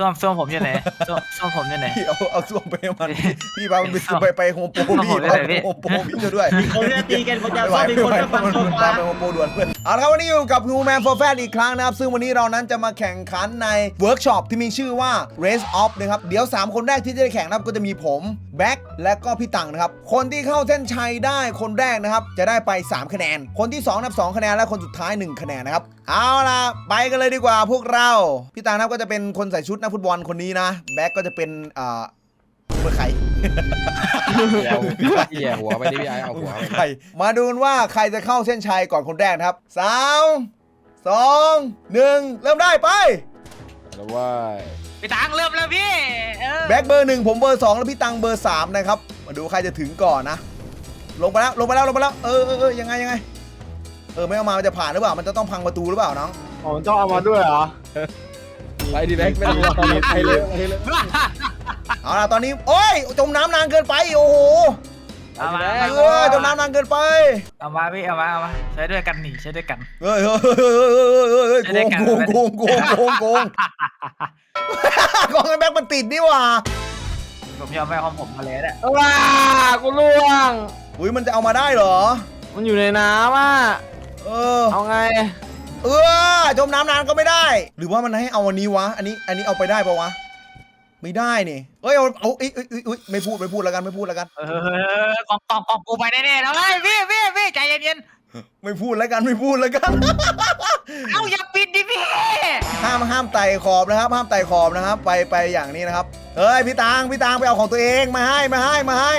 ส้วมส้วมผมอยู่ไหนส้วมส้วมผมอยู่ไหน พี่เอาเอาส้วมไปให้มันพี่พามันไปส้วมไปไปโฮมโปรส้วมพี่ผมพาเลยไปพี่โฮมโปรพี่จะด้วย ผมจะตีกันผมจะไม่ไหวซ่อมอีกไม่คนไหวก็ฟังมันเข้าตามมาไปโฮมโปรด่วนเพื่อนเอาละครับวันนี้อยู่กับ Human for Fat อีกครั้งนะครับ ซึ่งวันนี้เรานั้นจะมาแข่งขันในเวิร์กช็อปที่มีชื่อว่า Race Off นะครับ เดี๋ยว 3 คนแรกที่จะได้แข่งนะครับก็จะมีผมแบ็คและก็พี่ตังนะครับ คนที่เข้าเส้นชัยได้คนแรกนะครับ จะได้ไป 3 คะแนน คนที่2นับ 2 คะแนนและคนสุดท้าย 1 คะแนนนะครับ เอาล่ะไปกันเลยดีกว่าพวกเรา พี่ตังนะครับก็จะเป็นคนใส่ชุดนักฟุตบอลคนนี้นะ แบ็คก็จะเป็นอ่าเบอร์ใครเอาเหี้ยหัวไปดิพี่ไอเอาหัวไปใครมาดูกันว่าใครจะเข้าเส้นชัยก่อนคนแรกนะครับสามสองหนึ่งเริ่มได้ไป แล้วว่าพี่ตังเริ่มแล้วพี่เออแบ็คเบอร์หนึ่งผมเบอร์สองแล้วพี่ตังเบอร์สามนะครับ มาดูใครจะถึงก่อนนะ ลงไปแล้วลงไปแล้วลงไปแล้วเออเออเออยังไงยังไง เออไม่เอามามันจะผ่านหรือเปล่า มันจะต้องพังประตูหรือเปล่าน้องผมต้องเอามาด้วยเหรอ ไปดิแบ็คไม่ต้องรอไปเลยไปเลยไปเลยเอาล่ะตอนนี้โอ้ยจมน้ำนานเกินไปโอ้โหเอามาเออจมน้ำนานเกินไปเอามาพี่เอามาเอามาใช้ด้วยกันหนีใช้ด้วยกัน เฮ้ยเฮ้ยเฮ้ยเฮ้ยเฮ้ยเฮ้ยเฮ้ยไม่ได้กันโกงโกงโกงโกงโกงโกงไอ้แบ็คมันติดนี่หว่าผมยอมไปของผมมาเลยเนี่ยว้ากูล่วง อุ้ยมันจะเอามาได้เหรอ มันอยู่ในน้ำอะ เออเอาไง เออจมน้ำนานก็ไม่ได้ หรือว่ามันให้เอาอันนี้วะ อันนี้ อันนี้เอาไปได้ปะวะ ไม่ได้นี่เอ้ยเอาเอาเอ้ยเอ้ยเอ้ยเอ้ยไม่พูดไม่พูดแล้วกันไม่พูดแล้วกัน เออกองกองกองกูไปแน่ๆแล้วเฮ้ยพี่พี่พี่ใจเย็นไม่พูดแล้วกันไม่พูดแล้วกัน ๆ เอ้าอย่าปิดดิพี่ห้ามห้ามไต่ขอบนะครับ ห้ามไต่ขอบนะครับ ไปไปอย่างนี้นะครับเฮ้ยพี่ตางพี่ตางไปเอาของตัวเองมาให้มาให้มาให้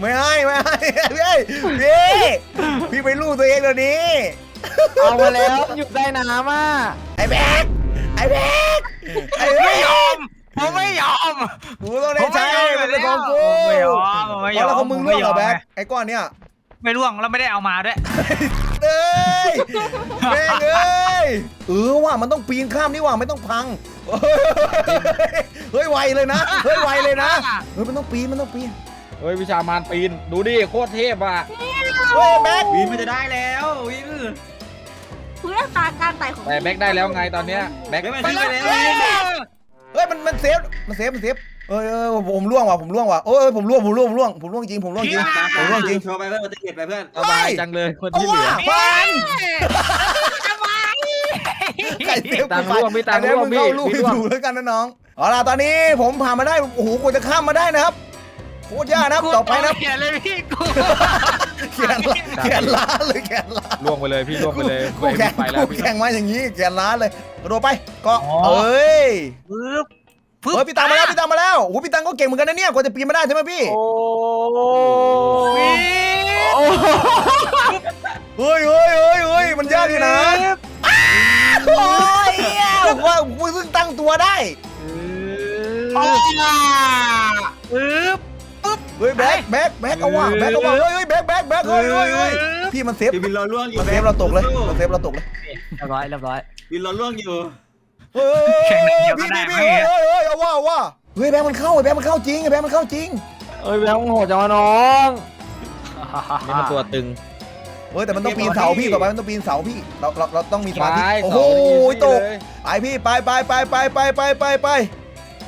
ไม่ให้ไม่ให้พี่พี่พี่ไปลู่ตัวเองเดี๋ยวนี้ เอามาแล้วมันอยู่ใต้น้ำอะไอ้แบ๊กไอ้แบ๊กไอ้แบ๊ไม่กยอมผมไม่ยอม กูต้องได้ใช้ผมไม่ยอมมันเป็นของกูผมไม่ยอมผมไม่ยอมแล้วของมึงร่วงเหรอผมไม่ยอม แบ๊กไอ้ก้อนเนี้ยไม่ร่วงแล้วไม่ได้เอามาด้วยเอ้ยแม่งเอ้ยเออว่ะมันต้องปีนข้ามนี่ว่ะไม่ต้องพังเฮ้ยไวเลยนะเฮ้ยไวเลยนะเฮ้ยมันต้องปีนมันต้องปีนเฮ้ยวิชามารปีน ดูดิโคตรเทพอะเฮ้ยแบ๊กวินมันจะได้แล้ววิน คุณอัตราการไต่ของแต่แบ็คได้แล้วไงตอนเนี้ยแบ็คไม่ไม่ไปใช่แล้วแล้วเฮ้ยมันมันเซฟมันเซฟมันเซฟเอ้ยเอ้ยผมร่วงว่ะผมร่วงว่ะเอ้ยผมร่วงผมร่วงผมร่วงผมร่วงจริงผมร่วงจริงผมร่วงจริงโชว์ไปเพื่อนมันจะเก็บไปเพื่อนสบายจังเลยคนเอาที่เหลืว่ะอฟันทำไมไก่เซฟตังค์ร่วงพี่ตังค์อันนี้ร่วงมึงพี่เข้าลูกพี่ให้ร่วงถูกแล้วกันนะน้องเอาล่ะตอนนี้ผมผ่านมาได้โอ้โหกว่าจะข้ามมาได้นะครับโคตรยากนะครับต่อไปนะครับเขียนเลยพี่กูเขียนล้า เขียนล้าเลยเขียนล้าล่วงไปเลยพี่ล่วงไปเลยคู่แข่งไปแล้วคู่พี่แข่งมาอย่างนี้เขียนล้าเลยกระโดดไปก็เอ้ยปึ๊บเฮ้ยพี่ตังมาแล้วพี่ตังมาแล้วโอ้โหพี่ตังก็เก่งเหมือนกันนะเนี่ยกว่าจะปีนมาได้ใช่ไหมพี่โอ้ปิ๊บโอ้เฮ้ยเฮ้ยเฮ้ยเฮ้ยมันยากอยู่นะโอ้ยเหี้ยว่ากูเพิ่งตั้งตัวได้ปึ๊บ เฮ้ยแบ็คแบ็คแบ็คเอาว่ะแบ็คเอาว่ะเฮ้ยเฮ้ยแบ็คแบ็คแบ็คเฮ้ยเฮ้ยเฮ้ยพี่มันเซฟวินรอล่วงอยู่มันเซฟเราตกเลยมันเซฟเราตกเลยเรียบร้อยเรียบร้อยวินรอล่วงอยู่เฮ้ยแข่งอย่างเดียวก็พี่ได้พี่ไหมพี่เฮ้ยเฮ้ยเอาว่าเอาว่าเฮ้ยแบ็คมันเข้าไอ้แบ็คมันเข้าจริงไอ้แบ็คมันเข้าจริงเอ้ยแบงค์โหดจังวะน้องนี่มันตัวตึงเฮ้ยแต่มันต้องปีนเสาพี่ต่อไปมันต้องปีนเสาพี่เราเราเราต้องมีสมาธิไปโอ้โหเสานี่ตกเลยไปพี่ไปไปไปไปไปไปไปไป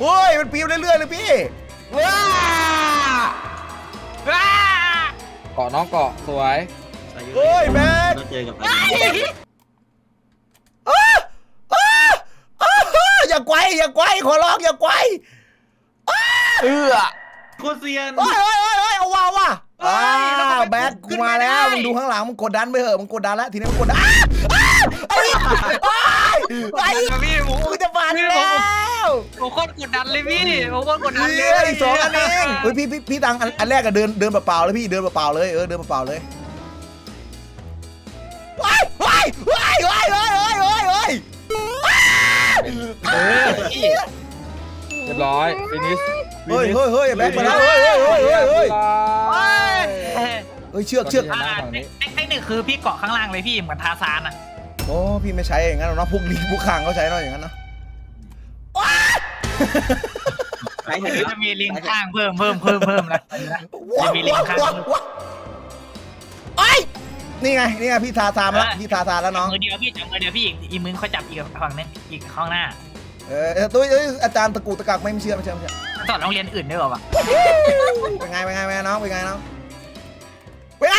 เฮ้ยมันปีนเรื่อยๆเลยพี่ ว้าว้าเกาะน้องเกาะสวย เฮ้ยแบ็คต้องเจอกับอ้าอ้าอ้าอย่าไกวอย่าไกวขอร้องอย่าไกวเอื้อ โคตรเซียนเฮ้ยเฮ้ยเฮ้ยเฮ้ยเอาว่าว่ะอ้าวแบ็คกูมาแล้วมึงดูข้างหลังมึงกดดันไปเถอะมึงกดดันแล้วทีนี้มึงกดดันอ้าอ้าไอ้ไอ้ไอ้พี่ผมมึงจะผ่านแล้ว ผมโคตรกดดันเลยพี่ผมโคตรกดดันเลเฮ้ยยอีกสองอันเองเฮ้ยพี่พี่พี่ตังอันอันแรกอะเดินเดินเปล่าๆเลยพี่เดินเปล่าๆเลยเออเดินเปล่าๆเลยว้ายว้ายว้ายว้ายว้ายว้ายว้ายว้ายเออเรียบร้อยฟินิชเฮ้ยเฮ้ยเฮ้ยแบ็คมาแล้วเฮ้ยเฮ้ยเฮ้ยเฮ้ยเฮ้ยเฮ้ยเฮ้ยเชือกเชือกอ่าเทคนิคคือพี่เกาะข้างล่างเลยพี่เหมือนทาซานอะโอ้พี่ไม่ใช้อย่างนั้นหรอกเนาะพวกลีพวกคางเขาใช้เนาะอย่างนั้นเนาะ ใครเห็นจะมีลิงข้างเพิ่มเพิ่มเพิ่มเพิ่มนะว้าวมีลิงว้าวข้างว้าวว้าวไอ้ยนี่ไงนี่ไงพี่ทาทามาแล้วพี่ทาทาแล้วน้องมือเดียวพี่จับมือเดียวพี่อีกอีกมือเขาจับอีกฝั่งนึงอีกข้างหน้าเเออเออตุ้ยเอ้ยอาจารย์ตะกูตะกักไม่เชื่อไม่เชื่อไม่เชื่อสอนโรงเรียนอื่นด้วยเหรอวะเป็นไงเป็นไงเป็นไงน้องเป็นไงน้องเป็นไง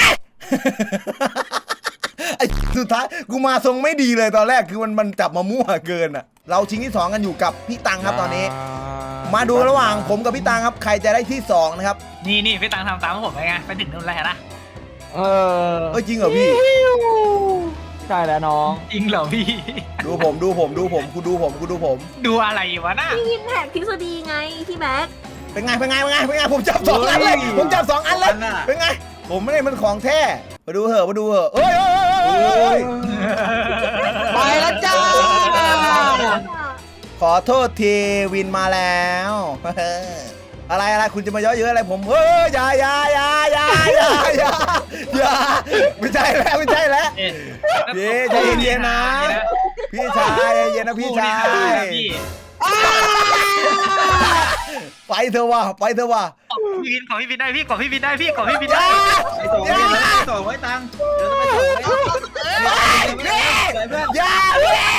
ไอ้สุดท้ายกูมาทรงไม่ดีเลยตอนแรกคือมันมันจับมามั่วเกินอะ เราชิงที่สองกันอยู่กับพี่ตังครับตอนนี้ มาดูระหว่างผมกับพี่ตังครับ ใครจะได้ที่สองนะครับนี่นี่พี่ตังทำตามผมไปไงไปถึงนู่นแล้วเห็นนะเออเอ้ยจริงเหรอพี่ ใช่แล้วน้อง จริงเหรอพี่ ดูผมดูผมดูผมกูดูผมกูดูผม ดูอะไรวะน่ะพี่วินแท็กทฤษฎีไงพี่แบ๊กเป็นไงเป็นไงเป็นไงเป็นไงผมจับสองอันเลยผมจับสองอันเลยอันน่ะเป็นไง ผมไม่ได้มันของแท้มาดูเหอะมาดูเหอะเอ้ยเอ้ยเอ้ ยเอ้ยเอ้ยไปแล้วจ้า ขอโทษทีวินมาแล้วอะไรอะไรคุณจะมาเยอะเยอะอะไรผมเฮ้ยอย่าอย่าอย่าอย่าอย่าอย่าอย่าไม่ใช่แล้วไม่ใช่แล้วเอ๊ะพี่ใจเย็นๆนะ พี่ชายใจเย็นนะพี่ชาย พี่ ไปเถอะว่ะไปเถอะว่ะพี่วินขอพี่วินได้พี่ขอพี่วินได้พี่ขอพี่วินได้ไอ้สองไว้ไอ้สองไว้ตังค์เดี๋ยวจะไปส่งไว้ไปเพื่อนอย่าพี่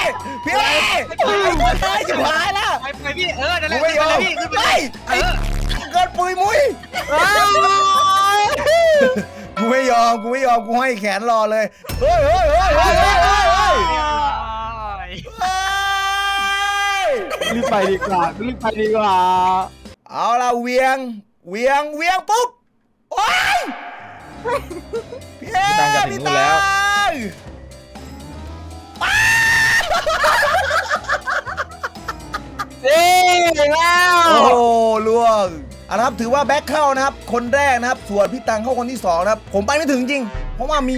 พี่ตายจะหายแล้วไปไปพี่เออนั่นแหกูละไม่ยอมพี่ขึ้นไปไอ้ไอ้เกินปุยมุ้ยกูไม่ยอมกูไม่ยอมกูให้แขนรอเลยเฮ้ยเฮ้ยเฮ้ยเฮ้ยเฮ้ยเฮ้ยเฮ้ย เฮ้ย รีบไปดีกว่ารีบไปดีกว่า เอาละเวียง เวียง เวียงปุ๊บ โอ้ยพี่เอ๋พี่ตังจะถึงนู่นแล้วเอ้ยถึงแล้วโอ้โหล่วงเอาละครับถือว่าแบ็คเข้านะครับ คนแรกนะครับ ส่วนพี่ตังเข้าคนที่สองนะครับ ผมไปไม่ถึงจริง เพราะว่ามี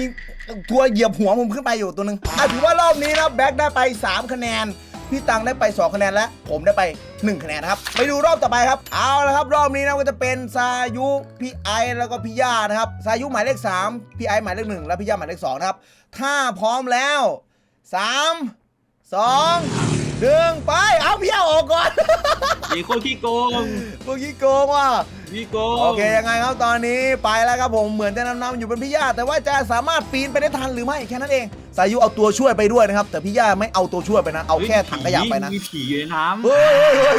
ตัวเหยียบหัวผมขึ้นไปอยู่ตัวหนึ่งอะถือว่ารอบนี้นะครับแบ็คได้ไป 3 คะแนน พี่ตังได้ไป 2 คะแนนและผมได้ไป 1 คะแนนนะครับไปดูรอบต่อไปครับ เอาละครับ รอบนี้นะก็จะเป็นซายุพี่ไอแล้วก็พี่ย่านะครับซายุหมายเลข3พี่ไอหมายเลขหนึ่งและพี่ย่าหมายเลขสองนะครับถ้าพร้อมแล้ว 3 2 1ไป เอาพี่ย่าออกก่อน มีโคตรขี้โกงเมื่อกี้โกงว่ะ ขี้โกงโอเคยังไงครับตอนนี้ไปแล้วครับผมเหมือนจะนำนำอยู่เป็นพี่ย่าแต่ว่าจะสามารถปีนไปได้ทันหรือไม่แค่นั้นเองสายุเอาตัวช่วยไปด้วยนะครับ แต่พี่ย่าไม่เอาตัวช่วยไปนะ เอาแค่ถังขยะไปนะมีผีอยู่ในน้ำเฮ้ยเฮ้ยเฮ้ย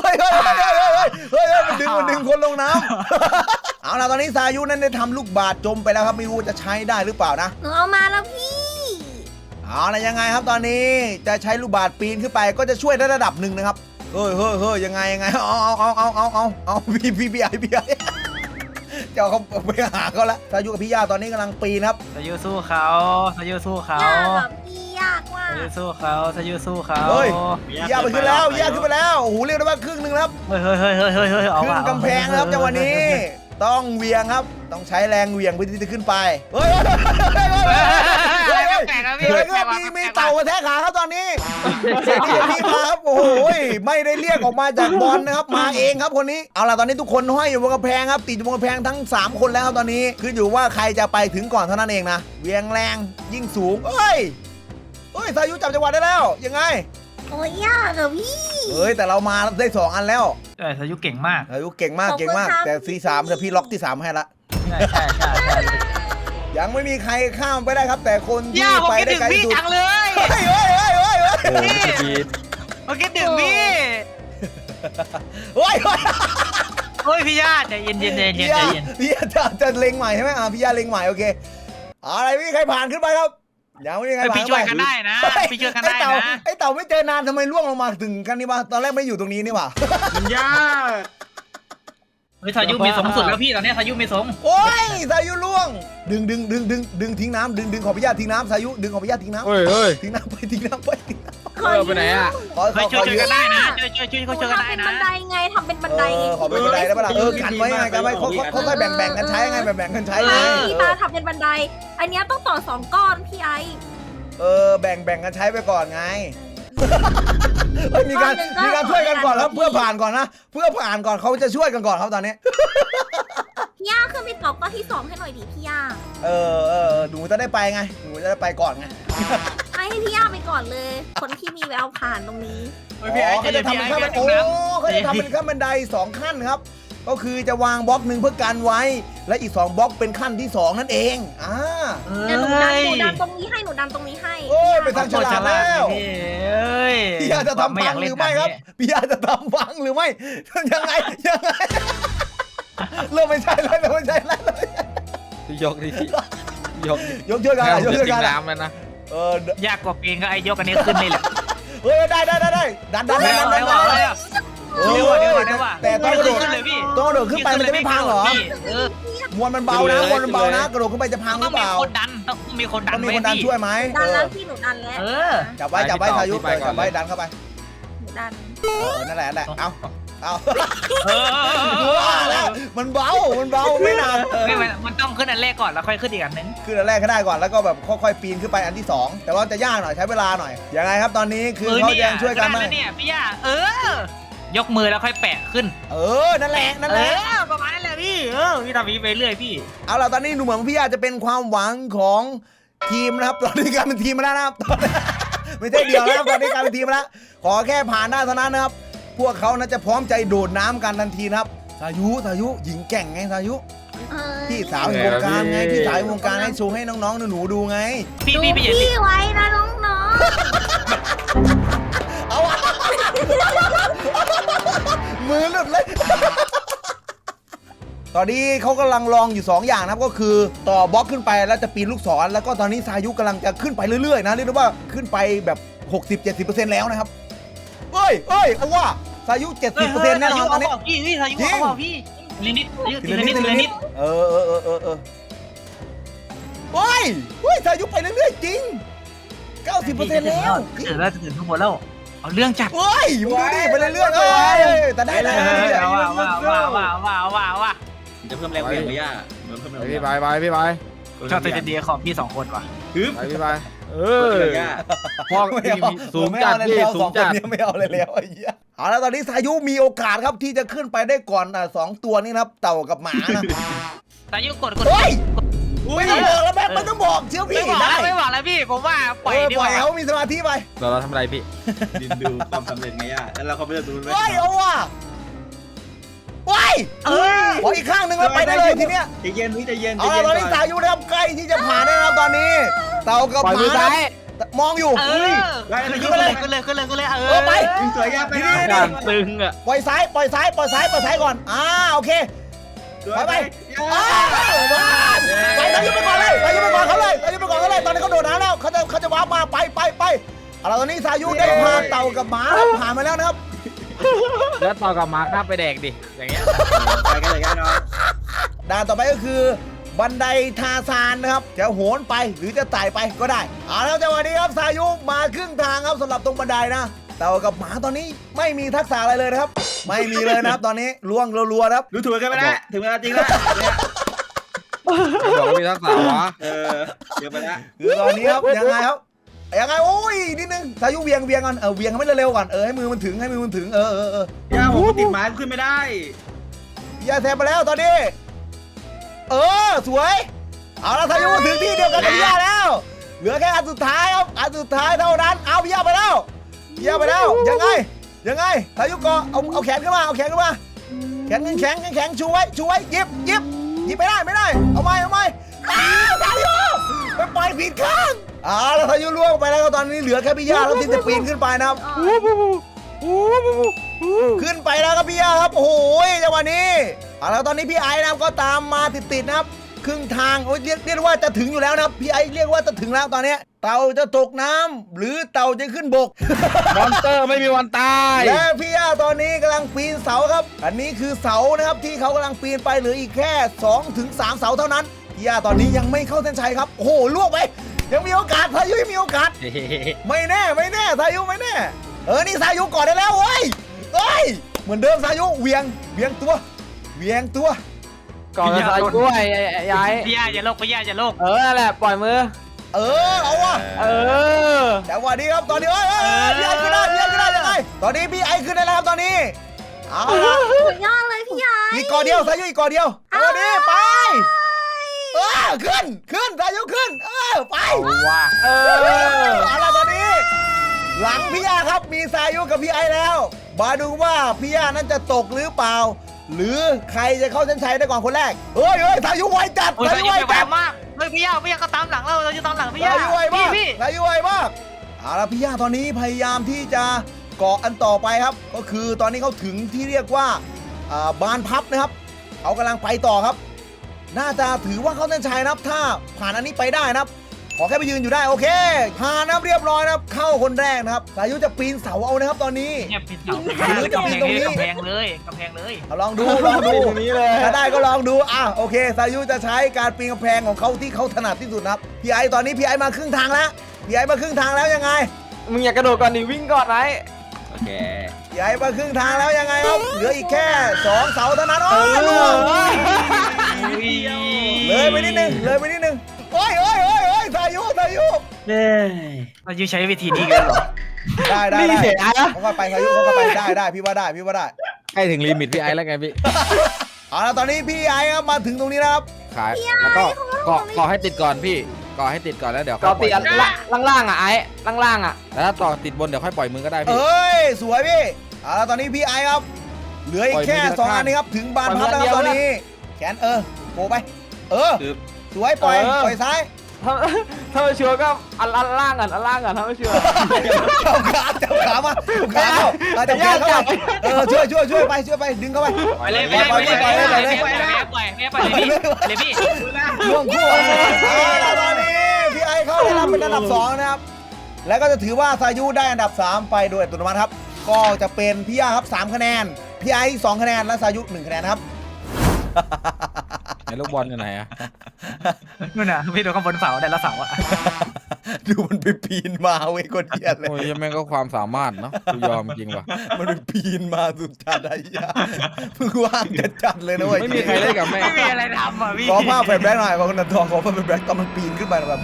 เฮ้ยเฮ้ยเฮ้ยเฮ้ยเฮ้ยเฮ้ยเฮ้ยเฮ้ยมันดึงมันดึงคนลงน้ำ เอาล่ะตอนนี้สายุนั้นได้ทำลูกบาศก์จมไปแล้วครับไม่รู้จะใช้ได้หรือเปล่านะหนูเอามาแล้วพี่ เอาล่ะยังไงครับตอนนี้จะใช้ลูกบาศก์ปีนขึ้นไปก็จะช่วยได้ระดับหนึ่งนะครับเฮ้ยเฮ้ยเฮ้ยยังไงยังไงเอาเอาเอาเอาเอาเอาเอาพี่พี่พี่ไอพี่ไอจะเอาเขาไปหาเขาละสายุกับพี่ย่าตอนนี้กำลังปีนครับสายุสู้เขาสายุสู้เขายากแบบพี่ยากว่าสากยุสู้เขาสายุสู้เขาเฮ้ยพี่ย่าไปขึ้นแล้วพี่ย่าขึ้นไปแล้วโอ้โหเรียกได้ว่าครึ่งหนึ่งแล้วครับเฮ้ยเฮ้ยเฮ้ยเฮ้ยเฮ้ยเฮ้ยเอาขึ้นว่ะกำแพงแล้วครับจังหวะนี้ ต้องเหวียงครับ ต้องใช้แรงเหวียงเพื่อที่จะขึ้นไป เฮ้ยเฮ้ยเฮ้ยเฮ้ยแปลกๆนะเฮ้ยพี่เฮ้ยมีมีเต่ามาแทะขาครับตอนนี้เสียงที่พี่มาครับ โอ้โหไม่ได้เรียกออกมาจากบอลนะครับ มาเองครับคนนี้ เอาล่ะตอนนี้ทุกคนห้อยอยู่บนกำแพงครับ ติดอยู่บนกำแพงทั้ง 3 คนแล้วครับตอนนี้ ขึ้นอยู่ว่าใครจะไปถึงก่อนเท่านั้นเองนะเหวียงแรงยิ่งสูงเฮ้ยเฮ้ยสายุจับจังหวะได้แล้ว ยังไง โอ้ยยากอะพี่ เฮ้ยแต่เรามาได้สองอันแล้วเออสายุเก่งมาก อายุเก่งมากเก่งมากแต่ซีสามแต่พี่ล็อกที่สามให้ละใช่ใช่ใช่ใช่ยังไม่มีใครข้ามไปได้ครับ แต่คนที่ย่าผมไปคิดได้ถึงไกลพี่ที่สุดจังเลยเฮ้ยเฮ้ยเฮ้ยเฮ้ยเฮ้ยโอ้โหพี่กีดผมคิดถึงพี่เฮ้ยเฮ้ยเฮ้ยพี่ย่าใจเย็นเย็นใจเย็พี่นใจยาเย็นพี่ยาจะจะเล็งใหม่ใช่ไหมอ่าพี่ยาเล็งใหม่โอเคอะไรไม่มีใครผ่านขึ้นไปครับ ยังไม่มีใครเฮ้ยผ่านพี่ช่วยกันได้นะเฮ้พี่ช่วยกันไอ้ได้เต่านะ ไอ้เต่าไม่เจอนานทำไมล่วงลงมาถึงกันนี่วะตอนแรกไม่อยู่ตรงนี้นี่หว่ามันยากเฮ้ยสายุมีสงสุดแล้วพี่ตอนนี้สายุมีสงโอ้ยสายุล่วง ดึงดึงดึงดึงดึงทิ้งน้ำดึงดึงขอพี่ยาทิ้งน้ำสายุดึงขอพี่ยาทิ้งน้เฮ้ยเฮ้ยำทิ้งน้ำไปทิ้งน้ำไปทิ้งน้ำ เออไปไหนอะขอขเฮ้อยช่วยขอช่วยยืกันมได้นะช่วยช่วยช่วยหนูช่วยกันทำได้เป็นนะบันไดไงทำเป็นบันไดไงเออขอเป็นบันไดได้ปะล่ะเออกันไว้ไงกันไว้เขาเขาค่อยแบ่งแบ่งกันใช้ไงแบ่งแบ่งกันใช้ไงพี่ตาทำเป็นบันได อันเนี้ยต้องต่อสองก้อนพี่ไอ เออแบ่งแบ่งกันใช้ไปก่อนไงเฮ้ยมีการมีการช่วยกันก่อนครับเพื่อผ่านก่อนนะเพื่อผ่านก่อนเขาจะช่วยกันก่อนครับตอนนี้ พี่ย่าขึ้นไปต่อก้อนที่สองให้หน่อยดิพี่ย่าเออเออหนูจะได้ไปไงหนูจะได้ไปก่อนไง ให้พี่ย่าไปก่อนเลย คนที่มีแววผ่านตรงนี้ เฮ้ยพี่ไอ้อ๋อใจเขาเย็จะนทำพี่เป็นไอ้ขั้นพี่บันไอ้โอ้เขาจะทำเป็นขั้นบันไดสองขั้นครับ ก็คือจะวางบล็อกหนึ่งเพื่อกันไว้ และอีก2บล็อกเป็นขั้นที่2นั่นเองอ่าเอ้เดี๋ยวหนูดันยหนูดันตรงนี้ให้หนูดันตรงนี้ให้โอ้ยไปทางฉลาดแล้วพี่เอ้ยพี่อาจจะทำพังหรือไม่ครับพี่อาจจะทำพังหรือไม่ยังไงยังไงเริ่มไม่ใช่แล้วเริ่มไม่ใช่แล้วพี่ยกดิพี่ยกดิยกช่วยกันแค่อะยกจะช่วยกิกันนอะน้ำแล้วนะ เออยากกว่าปีนก็ไอ้ยกอันนี้ขึ้นนี่แหละเฮ้ยได้ได้ได้ได้ดันดันดันดันดัได้นว่ะดันได้ว่ะเอได้อว่ะได้ว่ะได้ว่ะแต่ต้องกระโดดขึ้นเลยพี่ต้องกระโดดขึ้นไปมันจะไม่พังเหรอพี่เออมวลมันเบานะมวลมันเบานะกระโดดขึ้นไปจะพังหต้รือองเปมีล่าคนดันต้องมีคนดัต้อนงมีไว้คนดันพี่ช่วยไหมดันเอแล้อวพี่หนูดันแล้วเออจับไว้จับไว้ทายุไปก่อนจับไว้เลยดันเข้าไปหนูดันเออนั่นแหละนั่นแหละเอา เอาเออว่าแล้วมันเบา มันเบาไม่นานไม่มันมันต้องขึ้นอันแรกก่อนแล้วค่อยขึ้นอีกอันนึงขึ้นอันแรกก็ได้ก่อนแล้วก็แบบค่อยๆปีนขึ้นไปอันที่สองแต่ว่าจะยากหน่อยใช้เวลาหน่อยยังไงครับตอนนี้คือเขายังช่วยกันไหไหมมเนี่ยพี่ย่าเออยกมือแล้วค่อยแปะขึ้น เออ นั่นแหละ นั่นเอแหละอประมาณนั้นแหละพี่ เออ พี่ทำอย่างนี้ไปเรื่อยพี่ เอาล่ะ ตอนนี้หนูเหมือนพี่อาจจะเป็นความหวังของทีมนะครับ ตอนนี้กลายเป็นทีมมาแล้วนะครับ ไม่ใช่เดียวนะครับตอนนี้กลายเป็นทีมมาแล้ว ขอแค่ผ่านได้เท่านั้นนะครับ พวกเขานะจะพร้อมใจโดดน้ำกันทันทีนะครับสายุสายุหญิงแกร่งไงสายุเออพี่สาวแห่งวงการไงพี่สาวแห่งวงการให้โชว์ให้น้องๆหนูๆดูไง พี่ดูพี่พี่อย่าพี่ไว้นะน้องเอาอะมือหลุดเลย ตอนนี้เขากำลังลองอยู่ 2 อย่างนะครับก็คือต่อบล็อกขึ้นไปแล้วจะปีนลูกศรแล้วก็ตอนนี้สายุกำลังจะขึ้นไปเรื่อยๆนะเรียกได้ว่าขึ้นไปแบบ 60-70%แล้วนะครับเฮ้ยเฮ้ยเอาว่า สายุ70%แน่นอนตอนนี้พี่พี่ทายุจริงเอาเปล่าพี่ทีละนิดทีละนิดทีละนิดเออเออเออเออเออเฮ้ยเฮ้ยสายุไปเรื่อยๆจริง90%แล้วเออแล้วจะถึงข้างบนแล้วเอาเรื่องจัดเฮ้ยมึงดูดิไปเรื่อยๆเอ้ยแต่ได้แล้วเอเนี่ยอว้าวว้าวว้าวว้าวว้าวว้าวจะเพิ่มแรงเหวี่ยงไหมย่ามันเพิ่มแรงไปเหวี่พี่ยงไปไปพี่ไปชอบตัวเดียของพี่สองคนว่ะฮึบไปพี่ไป เอเอออย่าพ่อไม่พี่เอาสูงไม่จัเอาดเลยพี่แล้วสูสองงคจันดนี้ไม่เอาเลยแล้วไอ้เหี้ยเอาแล้วตอนนี้สายุมีโอกาสครับที่จะขึ้นไปได้ก่อนอะสองตัวนี้นะครับ เต่ากับหมานะทายุกดกดเฮ้ยอุ้ไม่ยต้องบอกแล้วแม่ไม่ต้องบอกเชื่อไม่พี่บอกได้แล้วไม่บอกแล้วพี่ผมว่าปล่อยเออดีปกล่อยว่าเขามีสมาธิไปเราเราทำอะไรพี่ดินดูความสำเร็จไงย่าแล้วเราเขาไม่ได้ดูเลยเฮ้ยเอาว่ะ เฮ้ยเออขออีกข้างหนึ่งแล้วไปได้เลยทีเนี้ยใจเย็นพี่ใจเย็นใจเอาเย็ละนตอนนี้สายุนะครับใกล้ที่จะผ่านได้แล้วตอนนี้ เต่ากับปล่อยหมือมาซ้านะยมองอยู่ เออขึ้นเลยขึ้นเลยขึ้นเลยขึ้นเลยเอเออไปวิ่งสวยย่าไปนะนี่การตึงอะปล่อยซ้ายปล่อยซ้ายปล่อยซ้ายปล่อยซ้ายก่อนอ่าโอเค สวยไปอ้าวมาไปตายุไปก่อนเลยตายุไปก่อนเขาเลยตายุไปก่อนเขาเลยตอนนี้เขาโดดน้ำแล้วเขาจะเขาจะว้าร์ปมาไปไปไปเอาละตอนนี้สายุได้พาเต่ากับหมาผ่านมาแล้วนะครับ แล้วต่อกับมาร์คหน้าไปแดกดิ อย่างเงี้ย ไปกันเลยกันเนาะด่านต่อไปก็คือ บันไดทาซานนะครับ จะโหนไปหรือจะไต่ไปก็ได้เอาแล้วจังหวะนี้ครับสายุมาครึ่งทางครับสำหรับตรงบันไดนะเต่ากับหมาตอนนี้ไม่มีทักษะอะไรเลยนะครับ ไม่มีเลยนะครับ ตอนนี้ล่วงรัวๆนะครับรู้ถูกกันไปแล้วถึงเวลาจริงแล้วเนี่ยบอกว่ามีทักษะวะเออเดี๋ยวไปแล้วคือตอนนี้ครับยังไงครับ ยังไงโอ้ยนิดนึงสายุเวียงเวียงก่อนเออเวียงให้มันเร็วๆก่อนเออให้มือมันถึงให้มือมันถึงเออเออเออย่าผมติดไม้ขึ้นไม่ได้พี่ยาแทบไปแล้วตอนนี้ เออสวย เอาละสายุมาถึงที่เดียวกันกับพี่ยาแล้ว เหลือแค่อันสุดท้ายครับอันสุดท้ายเท่านั้นเอาพี่ยาไปแล้วพี่ยาไปแล้วยังไงยังไงสายุเกาะเอาเอาแขนขึ้นมาเอาแขนขึ้นมาแขนแข็งแข็งแข็งชูไว้ชูไว้หยิบหยิบหยิบไม่ได้ไม่ได้ เอาไหมเอาไหมอ้าวสายุไปปล่อยผิดข้างเอาละสายุล่วงไปแล้วครับตอนนี้เหลือแค่พี่ยาแล้วที่จะปีนขึ้นไปนะครับขึ้นไปแล้วครับพี่ยาครับโอ้โหจังหวะนี้เอาแล้วตอนนี้พี่ไอ้นะครับก็ตามมาติดๆนะครับครึ่งทางโอ้ยเรียกเรียกว่าจะถึงอยู่แล้วนะครับพี่ไอ้เรียกว่าจะถึงแล้วตอนนี้เต่าจะตกน้ำหรือเต่าจะขึ้นบก มอนสเตอร์ไม่มีวันตาย และพี่ย่าตอนนี้กำลังปีนเสาครับ อันนี้คือเสานะครับที่เขากำลังปีนไปเหลืออีกแค่2ถึง3เสาเท่านั้นพี่ย่าตอนนี้ยังไม่เข้าเส้นชัยครับ โอ้โหล่วงไป ยังมีโอกาสพายุยังมีโอกาส ไม่แน่ไม่แน่สายุไม่แน่ เออนี่สายุก่อนได้แล้วเว้ยเฮ้ยเหมือนเดิมสายุเวียงเวียงตัวเวียงตัวก่อนจะใส่กล้วยยายพี่ย่าอย่าโลกพี่ย่าอย่าโลกเออนั่นแหละปล่อยมือ เออเอาว่ะเออแต่วันนี้ครับตอนนี้เอ้ยเอ้ยเอ้ยพี่ไอขึ้นได้พี่ไอขึ้นได้ยังไงตอนนี้พี่ไอขึ้นได้แล้วครับตอนนี้เอาละสุดยอดเลยพี่ยายอีกก่อนเดียวสายุอีกก่อนเดียวเอาดิไป เออขึ้นขึ้นสายุขึ้น เออไปว่าเออเอาละตอนนี้ หลังพี่ยาครับมีสายุกับพี่ไอแล้ว มาดูว่าพี่ยานั้นจะตกหรือเปล่า หรือใครจะเข้าเส้นชัยได้ก่อนคนแรกเฮ้ยเฮ้ยสายุไวจัดโอ้ยสาสายุยุไวไปแวจัดบมากเฮ้ยพี่ย่าพี่ย่าก็ตามหลังเราเราอยู่ตามหลังพี่ย่าสายุไวมากพี่สายุไวมากเอาละพี่ย่าตอนนี้พยายามที่จะเกาะอันต่อไปครับ ก็คือตอนนี้เขาถึงที่เรียกว่าอ่าบานพับนะครับเขากำลังไปต่อครับ น่าจะถือว่าเข้าเส้นชัยนะครับ ถ้าผ่านอันนี้ไปได้นะครับ ขอแค่ไปยืนอยู่ได้โอเคผ่านนะครับเรียบร้อยนะครับ เข้าคนแรกนะครับสายุจะปีนเสาเอานะครับตอนนี้ เนี่ยปีนเสาหรือจะปีนตรงนี้ กำแพงเลยกำแพงเลยเอาลองดูลองดูตรงนี้เลยถ้าได้ก็ลองดู อะโอเคสายุจะใช้การปีนกำแพงของเขาที่เขาถนัดที่สุดนะครับ พี่ไอตอนนี้พี่ไอมาครึ่งทางแล้ว พี่ไอมาครึ่งทางแล้วยังไง มึงอยากกระโดดก่อนดิวิ่งก่อนไหมโอเค พี่ไอมาครึ่งทางแล้วยังไงครับ เหลืออีกแค่สองเสาเท่านั้นโอ้ยล่วงเลยไปนิดนึงเลยไปนิดนึงโอ้ยโอ้ยโอ้ยโอ้ยสายุสายุเฮ้ยเราอยู่ใช้วิธีนี้กันเหรอได้ได้นี่ได้เสียนะเขาค่อยไปสายุเขาค่อยไปได้ได้พี่ว่าได้พี่ว่าได้ใกล้ถึงลิมิตพี่ไอ้แล้วไงพี่ เอาละตอนนี้พี่ไอครับมาถึงตรงนี้นะครับ ขายแล้วก็เกาะเกาะให้ติดก่อนพี่เกาะให้ติดก่อนแล้วเดี๋ยวก็ค่อยปล่ติอยดอันล่างล่างๆอะไอ้ล่างล่างๆอะแล้วถ้าต่อติดบนเดี๋ยวค่อยปล่อยมือก็ได้เอพี่้ย สวยพี่ เอาละตอนนี้พี่ไอครับ เหลืออีกแค่ปล่อยมือทีละสองข้างอันนี้ครับถึงบานพับแล้วครับตอนนี้ แขนเออโผล่ไป เออคือสวยปล่อยปล่อยซ้ายถ้าถ้าไม่ชัวร์ก็อันอันล่างก่อนอันล่างก่อนถ้าไม่ชัวร์จับขาจับขามาจับขาเข้าอะจับขาเข้าไปเออช่วยช่วยช่วยไปช่วยไปดึงเข้าไปไปเลยปล่อยปล่อยปล่อยปล่อยเลยปล่อยปล่อยปล่อยเลยพี่เลยพี่ล่วงคู่เอาละตอนนี้พี่ไอเข้าได้รับเป็นอันดับสองนะครับแล้วก็จะถือว่าซายุได้อันดับ 3 ไปโดยอัตโนมัติครับ ก็จะเป็นพี่ยาครับ3คะแนน พี่ไอสองคะแนน และซายุ1คะแนนครับไหนลูกบอลอยู่ไหนอะนู่นน่ะพี่ดูข้างบนเสาแต่ละเสาอะดูมันไปปีนมาเว้ยคนเดียดเลยโอ้ยแม่งก็ความสามารถเนาะกูยอมจริงว่ะ มันไปปีนมาสุดจัดไอ้ยาเพิ่งว่างจะจัดเลยนะเว้ยไม่มีใครเล่นกับแม่ง ไม่มีอะไรทำอะพี่ ขอภาพแฟลชแบ็กหน่อยขอคนนันทองขอภาพแฟลชแบ็กตอนมันปีนขึ้นไปแบบ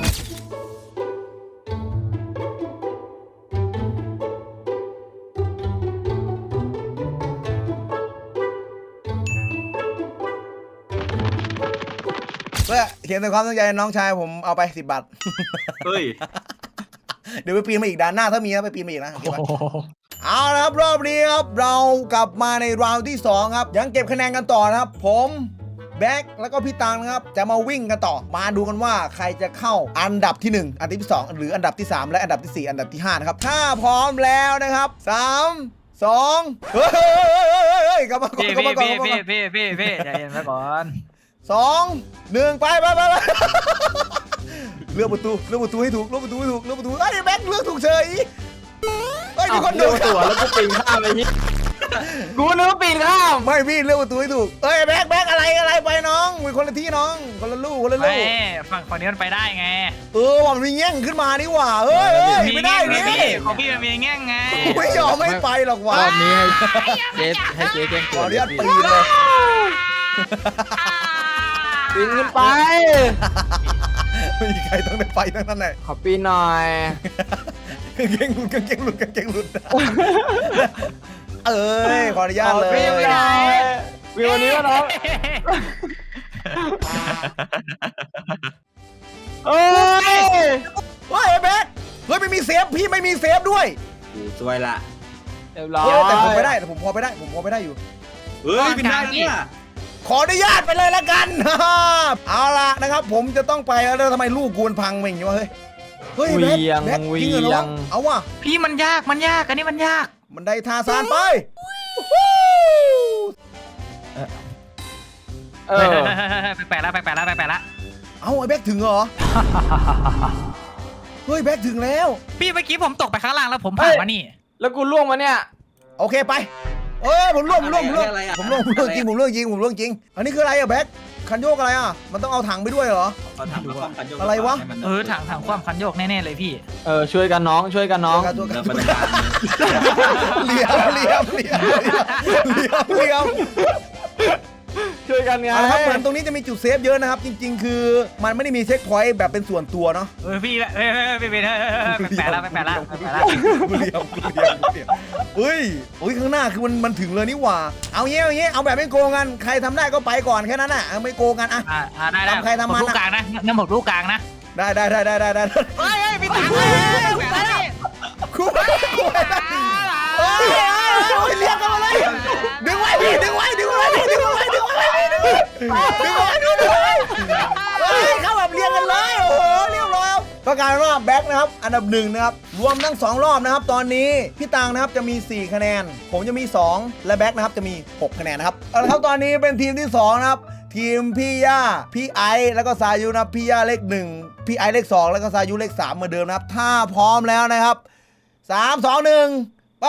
เพื่อเขียนแต่ความตั้งใจน้องชายผมเอาไปสิบบาท เฮ้ย เดี๋ยวไปปีนมาอีกด้านหน้าถ้ามีนะไปปีนมาอีกนะเก็บไว้ เอาละครับรอบนี้ครับเรากลับมาในราวที่ 2 ครับ ยังเก็บคะแนนกันต่อนะครับ ผมแบ็คแล้วก็พี่ตังนะครับ จะมาวิ่งกันต่อ มาดูกันว่าใครจะเข้าอันดับที่ 1 อันดับที่ 2 หรืออันดับที่ 3 และอันดับที่ 4 อันดับที่ 5 นะครับ ถ้าพร้อมแล้วนะครับ 3 2เฮ้ยเฮ้ยเฮ้ยเฮ้ยเฮ้ยกลับมาก่อนพี่กลับพี่มาก่อนพี่กลับมาก่อนพี่พี่พี่ใจเย็นไว้ก่อน สองหนึ่งไปไปไปไปเลือกประตูเลือกประตูให้ถูกเลือกประตูให้ถูกเลือกประตูไอ้ยแบ็คเลือกถูกเฉยเฮ้ยมีคนเดิเดินนตัวแล้วกูปีนข้ามไปยิกูนึกว่าปีนข้ามไม่พี่เลือกประตูให้ถูกเอ้ยแบ็คแบ็คอะไรอะไรไปน้องมีคนละที่น้องคนละลูกคนละลูไม่กฝั่งฝั่งนี้มันไปได้ไงเออว่ามันมีแง่งขึ้นมานี่หว่าเฮ้ยเฮ้ยไม่ได้มีนี่ พี่ของพี่มันมีแง่งไงไม่ยอมไม่ไปหรอกรวะอบนี้ให้เจ๊ให้เจ๊แจ้งขเกิอดอนุญาตพี่ปีนเลย ปีนขึ้นไป ไม่มีใครต้องได้ไปทั้งนั้นแหละขอปีนหน่อย กางเกงหลุดกางเกงหลุดกางเกงหลุด เอ้ยขออนุญาตเลยปีนหน่อยวิววันนี้วะน้องเอ้ยเฮ้ยแบ็คเฮ้ยไม่มีเซฟพี่ไม่มีเซฟด้วยกูสวยละเรียบร้อยเฮ้ยแต่ผมไม่ได้แต่ผมพอไปได้ผมพอไปได้อยู่ เฮ้ยบินได้เนี่ย ขออนุญาตไปเลยละกัน เอาละนะครับ ผมจะต้องไปแล้วทำไมลูกกูมันพังไปอย่างนี้วะเฮ้ยเฮ้ยแบ็คเวียงแบ็คจริงเหรอเวียน้องงเอาว่ะพี่มันยากมันยากอันนี้มันยาก มันได้ทาซานไปเออแปลกๆแล้วแปลกๆแล้วแปลกๆแล้วเอาไอ้แบ็คถึงเหรอ เฮ้ยแบ็คถึงแล้ว พี่เมื่อกี้ผมตกไปข้างล่างแล้วผมผ่านมานี่ แล้วกูล่วงมาเนี่ย โอเคไป เอ้ยผมร่วงผมร่วงผมร่วงผมร่วงผมร่วงจริงผมร่วงจริงผมร่วงจริง อันนี้คืออะไรอะแบ็คคันโยกอะไรอะมันต้องเอาถังไปด้วยเหรอเอาถังมาป้องกันโยกอะไรวะ ให้มันเออถังถังความคันโยกแน่ๆเลยพี่ เออช่วยกันน้องช่วยกันน้อง ตัวกันเริ่ตัวมกันบรรยาการเลี้ยวเลี้ยวเลี้ยวเลี้ยวเลี้ยว ช่วยกันไงเอาละครับเหมือนตรงนี้จะมีจุดเซฟเยอะนะครับ จริง ๆ คือมันไม่ได้มีเช็คพอยต์แบบเป็นส่วนตัวเนาะเออพี่เออพี่เป็นแปลกๆแล้วแปลกๆแล้วแปลกๆแล้วเหลี่ยมเหลี่ยมเหลี่ยมเฮ้ยโอ้ยข้างหน้าคือมันมันถึงเลยนี่หว่า เอางี้เอางี้เอาแบบไม่โกงกันใครทำได้ก็ไปก่อนแค่นั้นน่ะเอาไม่โกงกันอะอ่าอ่าได้ได้ทำใครทำมัน ลูกกลางนะน้ำหมกลูกกลางนะได้ได้ได้ได้ได้ได้เฮ้ยเฮ้ยพี่ตังค์เลยแปล ดึงออกให้ดูหน่อยเฮ้ยเข้าแบบเรียงกันเลย โอ้โห เรียบร้อยครับประกาศว่าแบ็คนะครับ อันดับหนึ่งนะครับ รวมทั้ง 2 รอบนะครับ ตอนนี้ พี่ตังนะครับจะมี 4 คะแนน ผมจะมี 2 และแบ็คนะครับจะมี 6 คะแนนนะครับเอาละครับตอนนี้เป็นทีมที่ 2 นะครับ ทีมพี่ย่า พี่ไอซ์แล้วก็สายุนะครับ พี่ย่าเลขหนึ่งพี่ไอซ์เลขสองแล้วก็สายุเลขสามเหมือนเดิมนะครับ ถ้าพร้อมแล้วนะครับสามสองหนึ่ง ไป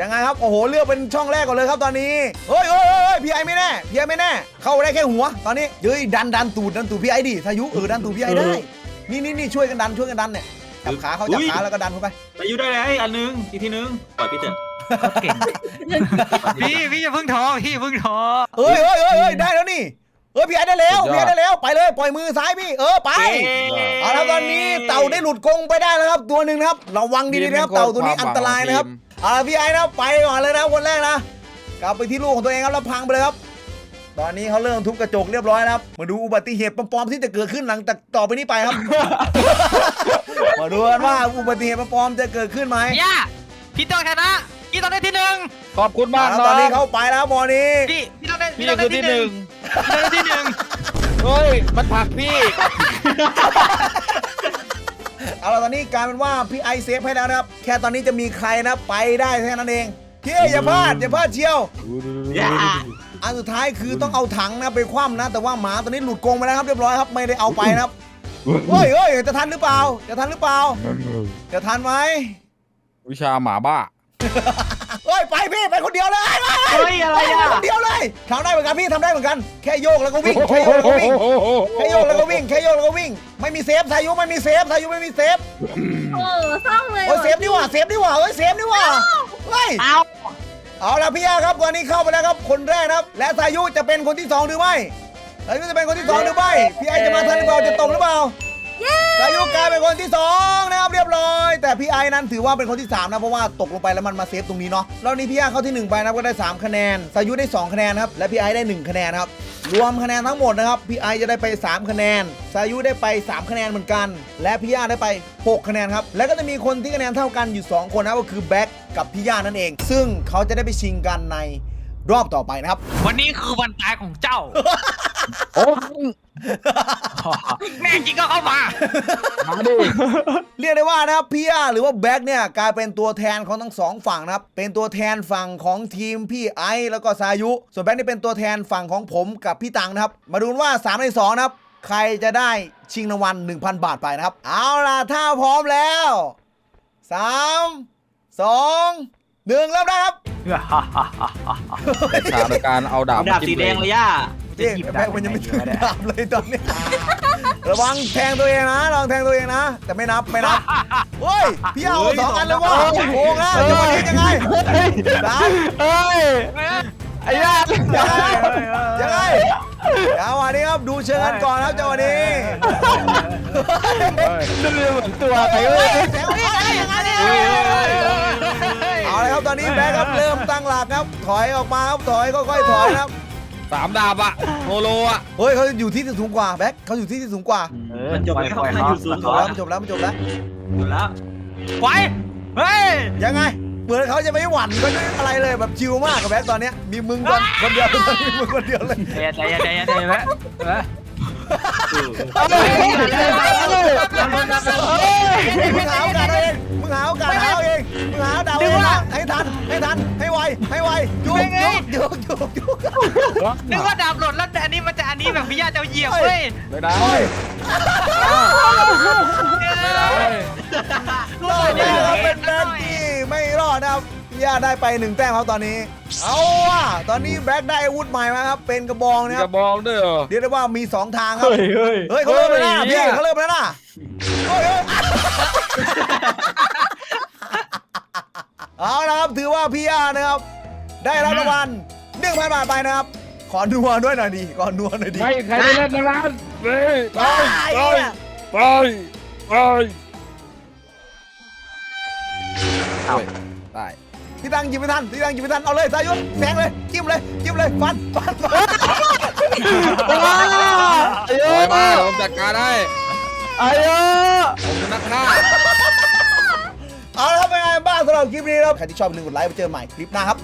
ยังไงครับโอ้โหเลือกเป็นช่องแรกก่อนเลยครับตอนนี้เฮ้ยเฮ้ยเฮ้ยเฮ้ยพี่ไอไม่แน่พี่ไอไม่แน่ เข้าได้แค่หัว ตอนนี้เฮ้ยดันดันตูดดันตูดพี่ไอดิสายุเออดันตูดพี่ไอได้นี่นี่นี่ช่วยกันดันช่วยกันดันเนี่ยจับขาเขาจับขาแล้วก็ดันเข้าไปไปอยู่ได้แล้วอันนึงอีกทีนึงปล่อยพี่เถอะเก่งพี่พี่อย่าเพิ่งท้อพี่อย่าเพิ่งท้อเฮ้ยเฮ้ยเฮ้ยเฮ้ยได้แล้วนี่เออพี่ไอได้แล้วพี่ไอได้แล้วไปเลยปล่อยมือซ้ายพี่เออไปเอาละตอนนี้เต่าได้หลุดกรงไปได้แล้วครับ ตัวหนึ่งนะครับระวังดีๆนะครับเต่าตัวนี้อันตรายนะครับ เอาละพี่ไอ้นะครับไปก่อนเลยนะคนแรกนะ กลับไปที่ลูกของตัวเองครับแล้วพังไปเลยครับ ตอนนี้เขาเริ่มทุบกระจกเรียบร้อยแล้วครับมาดูอุบัติเหตุปลอมๆที่จะเกิดขึ้นหลังจากต่อไปนี้ไปครับ มาดูกันว่าอุบัติเหตุปลอมๆจะเกิดขึ้นไหมย่าพี่ต้องชนะพี่ต้องได้ที่หนึ่งขอบคุณมากแล้วน้ตออนงนี้เขาไปแล้วบอลนี้พี่พี่ต้องได้พี่ต้องได้คือที่หนึ่งพี่ต้องได้ที่หนึ่งเฮ้ย มันผลักพี่ เอาละตอนนี้กลายเป็นว่าพี่ไอเซฟให้แล้วนะครับ แค่ตอนนี้จะมีใครนะไปได้แค่นั้นเองเที่ยอย่าพลาดอย่าพลาดเชียวอย่าอันสุดท้ายคือต้องเอาถังนะไปคว่ำนะ แต่ว่าหมาตัวนี้หลุดกรงไปแล้วครับเรียบร้อยครับไม่ได้เอาไปนะครับเฮ้ยเฮ้ยจะทันหรือเปล่าจะทันหรือเปล่าจะทันไหมวิชาหมาบ้า เฮ้ยไปพี่ไปคนเดียวเลยเฮ้ยอะไรไปอะคนเดียวเลยทำได้เหมือนกันพี่ทำได้เหมือนกัน แค่โยกแล้วก็วิ่งแค่โยกแล้วก็วิ่งแค่โยกแล้วก็วิ่งแค่โยกแล้วก็วิ่ง ไม่มีเซฟสายุไม่มีเซฟสายุไม่มีเซฟโอ้เศร้าเลยโอ้ยเซฟนี่หว่าเซฟนี่หว่าเฮ้ยเซฟนี่หว่าเฮ้ยเอาเอาละพี่ยาครับตอนนี้เข้าไปแล้วครับคนแรกนะครับ และสายุจะเป็นคนที่สองหรือไม่สายุจะเป็นคนที่สองหรือไม่พี่ไอจะมาทันหรือเปล่าจะตกหรือเปล่า สายุกลายเป็นคนที่สองนะครับเรียบร้อย แต่พี่ไอนั้นถือว่าเป็นคนที่สามนะเพราะว่าตกลงไปแล้วมันมาเซฟตรงนี้เนาะรอบนี้พี่ยาเข้าที่หนึ่งไปนะครับก็ได้สามคะแนนสายุได้สองคะแนนครับและพี่ไอได้หนึ่งคะแนนครับรวมคะแนนทั้งหมดนะครับพี่ไอจะได้ไป 3 คะแนนสายุได้ไป 3 คะแนนเหมือนกัน และพี่ย่าได้ไป 6 คะแนนครับแล้วก็จะมีคนที่คะแนนเท่ากันอยู่ 2 คนนะครับก็คือแบ็คกับพี่ย่านั่นเอง ซึ่งเขาจะได้ไปชิงกันในรอบต่อไปนะครับ วันนี้คือวันตายของเจ้า โอ้ แม่จริงก็เข้ามา มาดิเรียกได้ว่านะครับพี่ย่าหรือว่าแบ็คเนี่ยกลายเป็นตัวแทนของทั้งสองฝั่งนะครับ เป็นตัวแทนฝั่งของทีมพี่ไอซ์แล้วก็สายุ ส่วนแบ็คนี่เป็นตัวแทนฝั่งของผมกับพี่ตังนะครับ มาดูกันว่า3ใน2นะครับ ใครจะได้ชิงรางวัล1,000 บาทไปนะครับ เอาล่ะถ้าพร้อมแล้ว 3 2 1เริ่มได้ครับชาในการเอาดาบดาบสีแดงเลยย่า เจ๊แบ็คมันยังไม่ถึงดาบเลยตอนนี้ระวังแทงตัวเองนะระวังแทงตัวเองนะ แต่ไม่นับไม่นับเฮ้ยพี่เอาสองอันเลยว่ะโกงนะจะมาทิ้งยังไงสามเฮ้ยไอ้ญาติยังไงยังไงจังหวะนี้ครับดูเชิงกันก่อนครับจังหวะนี้ดูเหมือนตัวใครเฮ้เว้ยยแทงพี่อะไรยังไงเนี่ยเอาเลยครับตอนนี้แบ็คครับเริ่มตั้งหลักครับ ถอยออกมาครับถอยค่อยๆถอยครับ สามดาบอะโมโลอะเฮ้ยเขาอยู่ที่ที่สูงกว่าแบ็คเขาอยู่ที่ที่สูงกว่ามันจบแล้วมันอยู่สูงจบแล้วมันจบแล้วมันจบแล้ว อยู่แล้วไว้เฮ้ยยังไง เหมือนเขาจะไม่หวั่นก็อะไรเลยแบบชิลมากกับแบ็คตอนเนี้ยมีมึงคนคนเดียวมีมึงคนเดียวเลยใจเย็นใจเย็นใจเย็นใจเย็นแล้วมึงหาโอกาสเอาเองมึงหาโอกาสหาเอาเอ งมึงหาดาวเองนะให้ทันให้ทันให้ไวให้ไวยุกยุกยุกยุกยุกนึกว่าดาบหล่นแล้วอันนี้มันจะอันนี้แบบพี่ย่าจะเหยียบเว้ยไม่ได้เฮ้ยไม่ได้รอดแน่ครับเป็นแบ็คที่ไม่รอดนะครับพี่ย่าได้ไปหนึ่งแต้มครับตอนนี้เอาว่ะตอนนี้แบ็คได้อาวุธใหม่มาครับเป็นกระบองนะคกรับระบองด้วยเหรอเรียกได้ว่ามีสองทางครับเฮ้ยเฮ้ยเฮ้ยเขาเริ่มแล้วนะเฮ้ยพี่เนี่ยเขาเริ่มแล้วนะเฮ้ย เฮ้ยเอาละครับถือว่าพี่ย่านะครับ ได้รับรางวัลหนึ่งพันบาทไปนะครับ ขอนัวด้วยหน่อยดิขอนัวหน่อยดิไม่ใครได้เล่นในร้านไปไปไปไปไปเอาได้พี่ตังหยิบไม่ทันพี่ตังหยิบไม่ทันเอาเลยสายุแซงเลยจิ้มเลยจิ้มเลยฟันฟันฟันไอ้โอ้เอ้ยยมาผมจัดการได้ ไอ้เอ้ยผมเป็นนักฆ่า เอาละครับเป็นไงบ้างสำหรับคลิปนี้นะครับใครที่ชอบอย่าลืมกดไลค์ไปเจอใหม่คลิปหน้าครับ